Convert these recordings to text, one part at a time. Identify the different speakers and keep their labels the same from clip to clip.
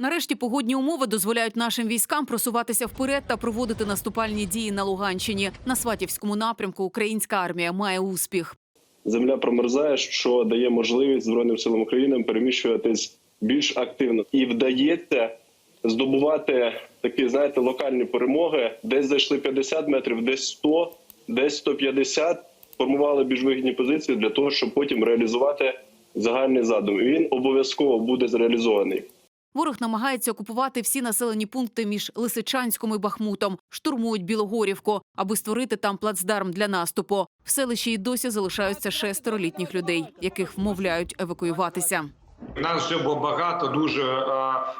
Speaker 1: Нарешті погодні умови дозволяють нашим військам просуватися вперед та проводити наступальні дії на Луганщині. На Сватівському напрямку українська армія має успіх.
Speaker 2: Земля промерзає, що дає можливість Збройним силам України переміщуватись більш активно і вдається здобувати такі, знаєте, локальні перемоги. Десь зайшли 50 метрів, десь 100, десь 150, формували більш вигідні позиції для того, щоб потім реалізувати загальний задум. Він обов'язково буде зреалізований.
Speaker 1: Ворог намагається окупувати всі населені пункти між Лисичанськом і Бахмутом, штурмують Білогорівку, аби створити там плацдарм для наступу. В селищі й досі залишаються шестеро літніх людей, яких вмовляють евакуюватися.
Speaker 3: У нас вже було багато дуже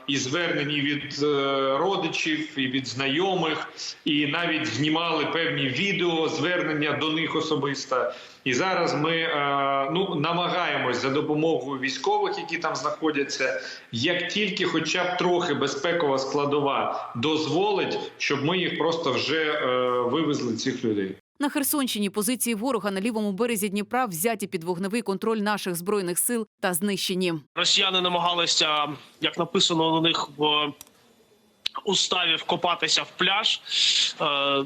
Speaker 3: і звернень від е, родичів, і від знайомих, і навіть знімали певні відео звернення до них особисто. І зараз ми е, ну намагаємось за допомогою військових, які там знаходяться, як тільки, хоча б трохи безпекова складова дозволить, щоб ми їх просто вже е, вивезли цих людей.
Speaker 1: На Херсонщині позиції ворога на лівому березі Дніпра взяті під вогневий контроль наших збройних сил та знищені.
Speaker 4: Росіяни намагалися, як написано на них в уставі, вкопатися в пляж. Е,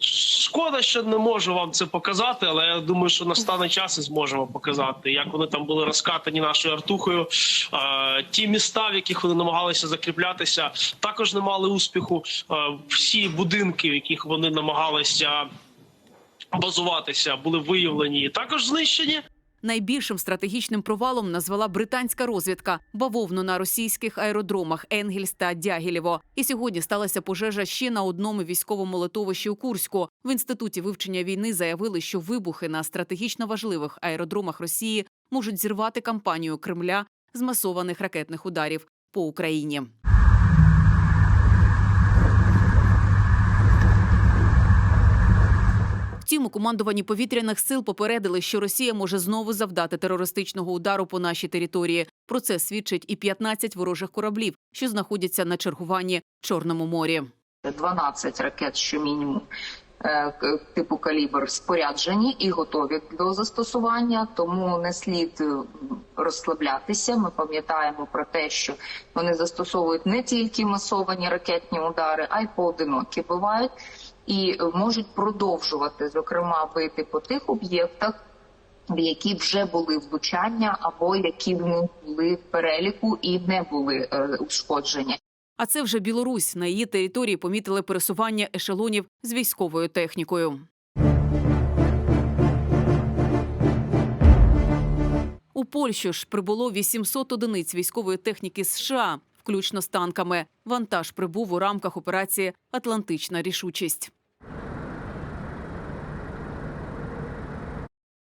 Speaker 4: Шкода, що не можу вам це показати, але я думаю, що настане час і зможемо показати, як вони там були розкатані нашою артухою. Е, Ті міста, в яких вони намагалися закріплятися, також не мали успіху. Е, Всі будинки, в яких вони намагалися базуватися, були виявлені і також знищені.
Speaker 1: Найбільшим стратегічним провалом назвала британська розвідка бавовну на російських аеродромах Енгельс та Дягілєво. І сьогодні сталася пожежа ще на одному військовому литовищі у Курську. В інституті вивчення війни заявили, що вибухи на стратегічно важливих аеродромах Росії можуть зірвати кампанію Кремля з масованих ракетних ударів по Україні. Втім, у командуванні повітряних сил попередили, що Росія може знову завдати терористичного удару по нашій території. Про це свідчить і 15 ворожих кораблів, що знаходяться на чергуванні в Чорному морі.
Speaker 5: 12 ракет, що мінімум е, типу калібр споряджені і готові до застосування, тому не слід е, розслаблятися. Ми пам'ятаємо про те, що вони застосовують не тільки масовані ракетні удари, а й поодинокі бувають і е, можуть продовжувати, зокрема, бити по тих об'єктах. в Які вже були влучання, або які них були в переліку і не були е, ушкоджені.
Speaker 1: А це вже Білорусь. На її території помітили пересування ешелонів з військовою технікою. У Польщу ж прибуло 800 одиниць військової техніки США, включно з танками. Вантаж прибув у рамках операції Атлантична рішучість.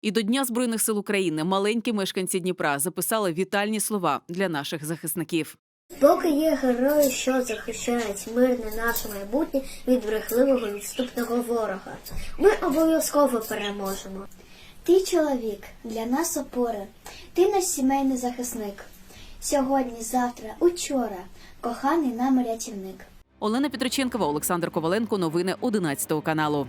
Speaker 1: І до Дня Збройних сил України маленькі мешканці Дніпра записали вітальні слова для наших захисників.
Speaker 6: Поки є герої, що захищають мирне наше майбутнє від брехливого відступного ворога. Ми обов'язково переможемо.
Speaker 7: Ти чоловік, для нас опора. Ти наш сімейний захисник. Сьогодні, завтра, учора, коханий нам рятівник.
Speaker 1: Олена Петриченкова, Олександр Коваленко. Новини 11 каналу.